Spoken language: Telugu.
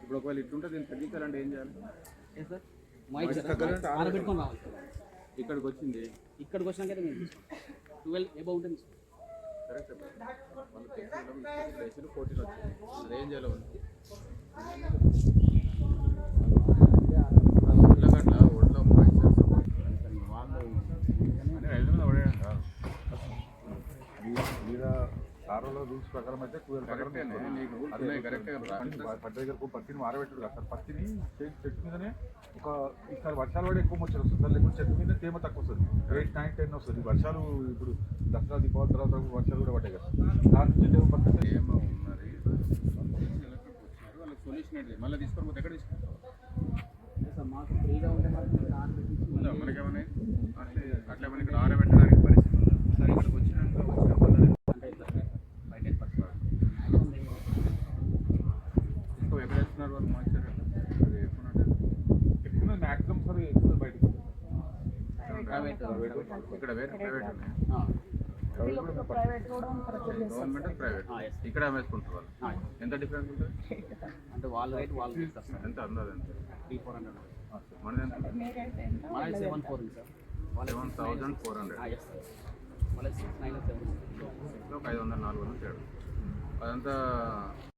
ఇప్పుడు ఒకవేళ ఇట్లుంటే దీన్ని తగ్గించాలంటే ఏం చేయాలి? ఇక్కడికి వచ్చింది ఇక్కడికి వచ్చినాక ట్వెల్వ్ ఎబౌ ఉంటుంది కరెక్ట్ ఫోర్టీన్ వచ్చింది అదేం చేయాలి సారోలో రూల్స్ ప్రకారం అయితే ట్వెల్వ్ ప్రకారం పత్తి దగ్గరకు పత్తిని ఆరబెట్టరు కదా. సార్ పత్తిని చెట్టు చెట్టు మీదనే ఒక ఈసారి వర్షాలు పడి ఎక్కువ వచ్చి వస్తుంది సార్. లేకుంటే చెట్టు మీద తేమ తక్కువ వస్తుంది. ఎయిట్ నైన్ టెన్ వస్తుంది. వర్షాలు ఇప్పుడు దసరా దీపావళి తర్వాత వర్షాలు కూడా పడ్డాయి కదా. దాని నుంచి తేమ పద్ధతి ఏమో ఉన్నది. వాళ్ళకి సొల్యూషన్ ఏంటి? మళ్ళీ తీసుకొని పోతే ఎక్కడ తీసుకుంటారు అదే మాస్టర్ అది ఎక్కువ ఎక్కువ మ్యాక్సిమం సార్ ఎక్కువ బయటకు ప్రైవేట్ ఇక్కడ వేరే ప్రైవేట్ ఉన్నాయి ఆ, ప్రైవేట్ కూడా ప్రొసీడ్ గవర్నమెంట్ ప్రైవేట్. ఇక్కడ అమ్మేసుకుంటారు వాళ్ళు. ఎంత డిఫరెన్స్ ఉంటుంది? అంటే వాళ్ళ రేట్ వాళ్ళు ఎంత ఎంత? త్రీ ఫోర్ హండ్రెడ్ మనది ఎంత మన సెవెన్ ఫోర్ సార్ వాళ్ళ సెవెన్ థౌజండ్ ఫోర్ హండ్రెడ్ వాళ్ళ సిక్స్ నైన్ సెవెన్ ఒక ఐదు వందల నాలుగు వందలు తేడా. అదంతా